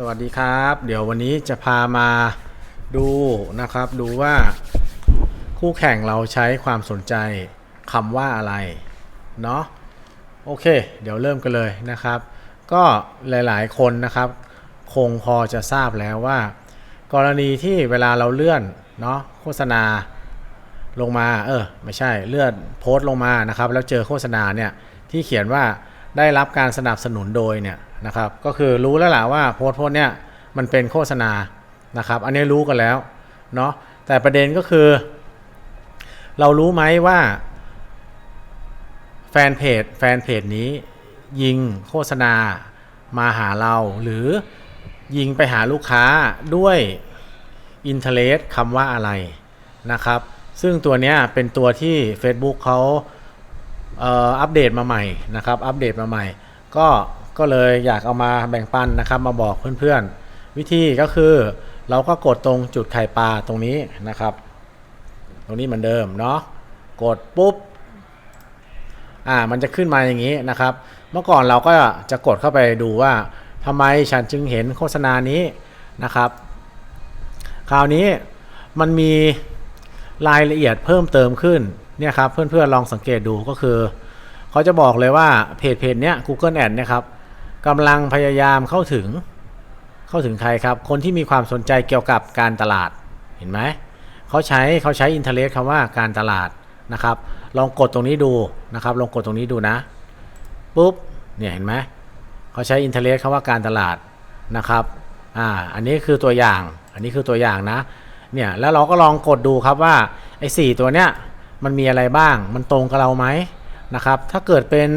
สวัสดีครับ เดี๋ยววันนี้จะพามาดูนะครับ ดูว่าคู่แข่งเราใช้ความสนใจคำว่าอะไรเนาะโอเค เดี๋ยวเริ่มกันเลยนะครับ ก็หลายๆ คนนะครับ คงพอจะทราบแล้วว่า กรณีที่เวลาเราเลื่อนเนาะโฆษณาลงมาเออไม่ใช่เลื่อนโพสต์ลงมานะครับ แล้วเจอโฆษณาเนี่ยที่เขียนว่าได้รับการสนับสนุนโดยเนี่ย นะครับ ก็คือรู้แล้วล่ะว่าโพสต์พสต์เนี่ยมันเป็นโฆษณานะครับ อันนี้รู้กันแล้วเนาะแต่ประเด็นก็คือ เรารู้ไหมว่า แฟนเพจแฟนเพจนี้ ยิงโฆษณามาหาเราหรือยิงไปหาลูกค้าด้วยอินเทอร์เน็ตคำว่าอะไรนะครับ ซึ่งตัวนี้เป็นตัวที่ Facebook เขาอัปเดตมาใหม่นะครับ อัปเดตมาใหม่ ก็ ก็เลยอยากเอามาแบ่งปันนะครับ มาบอกเพื่อนๆ วิธีก็คือ เราก็กดตรงจุดไข่ปลาตรงนี้นะครับ ตรงนี้เหมือนเดิมเนาะกดปุ๊บอ่ามันจะขึ้นมาอย่างนี้นะครับ เมื่อก่อนเราก็จะกดเข้าไปดูว่าทำไมฉันจึงเห็นโฆษณานี้นะครับ คราวนี้มันมีรายละเอียดเพิ่มเติมขึ้นเนี่ยครับเพื่อนๆลองสังเกตดูก็คือ เขาจะบอกเลยว่าเพจเพจเนี้ย Google Ad เนี่ยครับ กำลังพยายามเข้าถึงเข้าถึงใครครับ คนที่มีความสนใจเกี่ยวกับการตลาดเห็นไหมเขาใช้เขาใช้อินเทอร์เน็ตคำว่าการตลาดนะครับ ลองกดตรงนี้ดูนะครับ ลองกดตรงนี้ดูนะปุ๊บเนี่ยเห็นไหมเขาใช้อินเทอร์เน็ตคำว่าการตลาดนะครับอ่าอันนี้คือตัวอย่าง อันนี้คือตัวอย่างนะเนี่ยแล้วเราก็ลองกดดูครับว่าไอ้สตัวเนี้ยมันมีอะไรบ้าง มันตรงกับเราไหมนะครับ ถ้าเกิดเป็น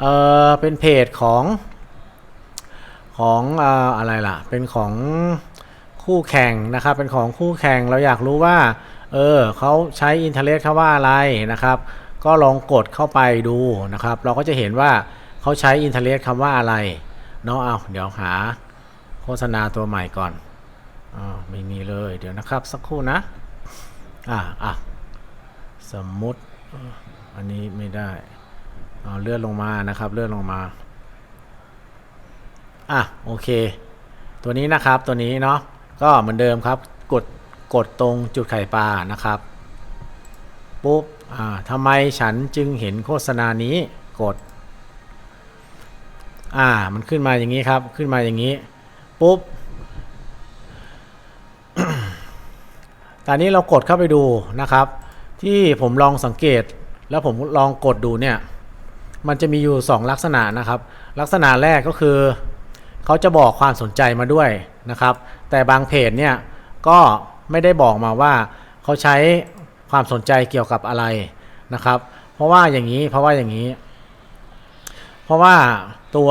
เออเป็นเพจของ ของอออะไรล่ะ เป็นของคู่แข่งนะครับ เป็นของคู่แข่งเราอยากรู้ว่าเออเขาใช้อินเทอร์เน็ตคำว่าอะไรนะครับ ก็ลองกดเข้าไปดูนะครับ เราก็จะเห็นว่าเขาใช้อินเทอร์เน็ตคำว่าอะไรเนาะเอาเดี๋ยวหาโฆษณาตัวใหม่ก่อนอ่าไม่มีเลยเดี๋ยวนะครับสักครู่นะอ่าอะสมมุติอันนี้ไม่ได้เอาเลื่อนลงมานะครับ เลื่อนลงมา อะโอเค ตัวนี้นะครับตัวนี้เนาะก็เหมือนเดิมครับ กดกดตรงจุดไข่ปลานะครับปุ๊บอ่าทำไมฉันจึงเห็นโฆษณานี้กดอ่ามันขึ้นมาอย่างนี้ครับขึ้นมาอย่างนี้ปุ๊บตอนนี้เรากดเข้าไปดูนะครับ ที่ผมลองสังเกตแล้วผมลองกดดูเนี่ย มันจะมีอยู่ 2 ลักษณะนะครับ ลักษณะแรกก็คือ เขาจะบอกความสนใจมาด้วยนะครับ แต่บางเพจเนี่ยก็ไม่ได้บอกมาว่าเขาใช้ความสนใจเกี่ยวกับอะไรนะครับ เพราะว่าอย่างนี้เพราะว่าอย่างนี้ เพราะว่าตัว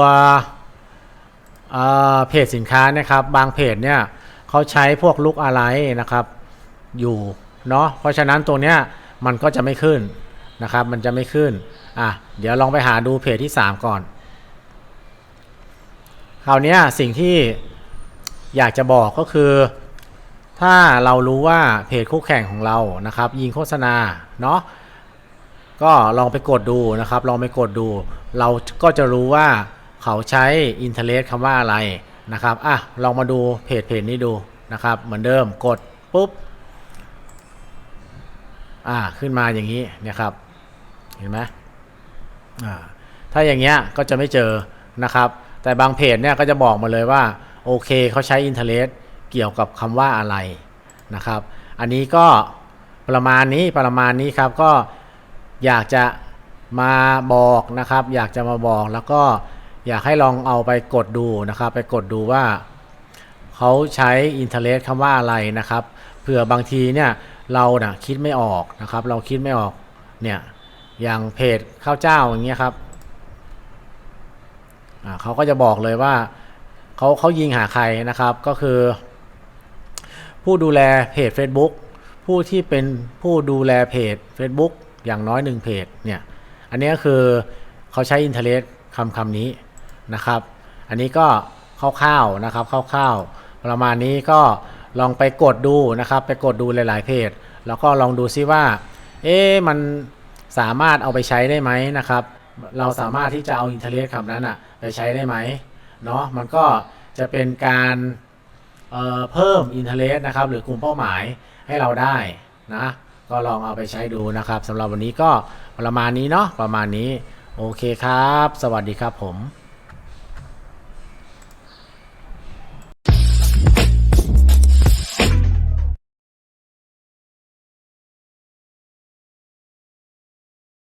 เเพจสินค้านะครับ บางเพจเนี่ยเขาใช้พวกลุกอะไรนะครับอยู่เนาะเพราะฉะนั้นตัวเนี้ยมันก็จะไม่ขึ้นนะครับ มันจะไม่ขึ้นอะเดี๋ยวลองไปหาดูเพจที่ 3 ก่อน คราวนี้สิ่งที่อยากจะบอกก็คือ ถ้าเรารู้ว่าเพจคู่แข่งของเรานะครับ ยิงโฆษณาเนาะก็ลองไปกดดูนะครับ ลองไปกดดู เราก็จะรู้ว่าเขาใช้อินเทอร์เน็ตคำว่าอะไรนะครับอะลองมาดูเพจเพจนี้ดูนะครับ เหมือนเดิมกดปุ๊บอ่าขึ้นมาอย่างนี้เนี่ยครับ เห็นไหมอ่าถ้าอย่างเงี้ยก็จะไม่เจอนะครับ แต่บางเพจเนี่ยก็จะบอกมาเลยว่าโอเคเขาใช้อินเทอร์เน็ตเกี่ยวกับคำว่าอะไรนะครับ อันนี้ก็ประมาณนี้ประมาณนี้ครับก็อยากจะมาบอกนะครับ อยากจะมาบอกแล้วก็อยากให้ลองเอาไปกดดูนะครับ ไปกดดูว่าเขาใช้อินเทอร์เน็ตคำว่าอะไรนะครับเผื่อบางทีเนี่ยเรานะ่ะคิดไม่ออกนะครับ เราคิดไม่ออกเนี่ยอย่างเพจข้าวเจ้าอย่างเงี้ยครับ เขาก็จะบอกเลยว่าเขาเขายิงหาใครนะครับก็คือ ผู้ดูแลเพจ Facebook ผู้ที่เป็นผู้ดูแลเพจ Facebook อย่างน้อยหนึ่งเพจเนี่ยอันนี้คือเขาใช้อินเทอร์เน็ตคำคำนี้นะครับ อันนี้ก็คร่าวๆนะครับคร่าวๆประมาณนี้ก็ลองไปกดดูนะครับ ไปกดดูหลาย ๆ เพจ แล้วก็ลองดูซิว่า เอ๊ะมันสามารถเอาไปใช้ได้ไหมนะครับ เราสามารถที่จะเอาอินเทอร์เน็ตคำนั้นอะ ไปใช้ได้ไหมเนาะมันก็จะเป็นการเอ่อเพิ่ม interest นะครับ หรือกลุ่มเป้าหมายให้เราได้นะก็ลองเอาไปใช้ดูนะครับสำหรับวันนี้ก็ประมาณนี้เนาะประมาณนี้โอเคครับ สวัสดีครับผม